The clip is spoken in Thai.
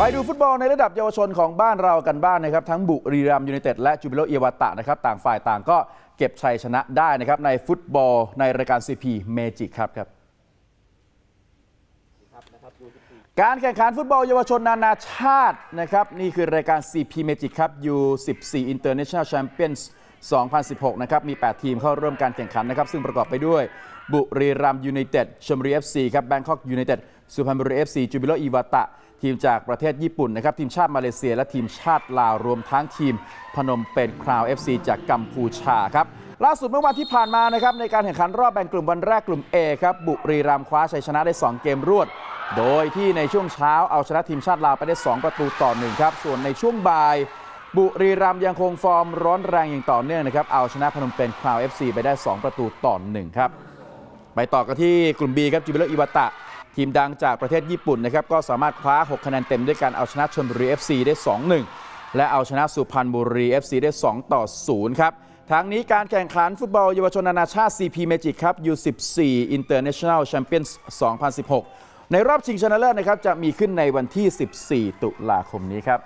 ไปดูฟุตบอลในระดับเยาวชนของบ้านเรากันบ้างนะครับ ทั้งบุรีรัมย์ยูไนเต็ดและจูบิโลเอวาตะนะครับ ต่างฝ่ายต่างก็เก็บชัยชนะได้นะครับ ในฟุตบอลในรายการ CP Magic ครับครับการแข่งขันฟุตบอลเยาวชนนานาชาตินะครับ นี่คือรายการ CP Magic ครับ U14 International Champions 2016 นะครับ มี 8 ทีมเข้าร่วมการแข่งขันนะครับ ซึ่งประกอบไปด้วย บุรีรัมย์ยูไนเต็ดชลบุรี FC ครับแบงคอกยูไนเต็ดสุพรรณบุรี FC จูบิโลอีวาตะ ทีมจากประเทศญี่ปุ่นนะครับ ทีมชาติมาเลเซีย และทีมชาติลาว รวมทั้งทีมพนมเปญคราว FC จากกัมพูชาครับล่าสุดเมื่อวันที่ผ่านมานะครับในการแข่งขันรอบแบ่งกลุ่มวันแรกกลุ่ม A ครับบุรีรัมย์คว้าชัยชนะได้ 2 เกมรวด โดยที่ในช่วงเช้าเอาชนะทีมชาติลาวไปได้ 2 ประตูต่อ1ครับส่วนในช่วงบ่าย บุรีรัมย์ยังคงฟอร์มร้อนแรงอย่างต่อเนื่องนะครับ เอาชนะพนมเปญคราว FC ไปได้ 2 ประตูต่อ1ครับ ไปต่อกันที่กลุ่ม B ครับจูบิโลอิวาตะ ทีมดังจากประเทศญี่ปุ่นนะครับ ก็สามารถคว้า 6 คะแนนเต็มด้วยการเอาชนะชลบุรี FC ได้ 2-1 และเอาชนะสุพรรณบุรี FC ได้ 2 ต่อ 0 ครับทั้งนี้การแข่งขันฟุตบอลเยาวชนนานาชาติ CP Magic ครับ U14 International Champions 2016 ในรอบชิงชนะเลิศนะครับจะมีขึ้นในวันที่ 14 ตุลาคมนี้ครับ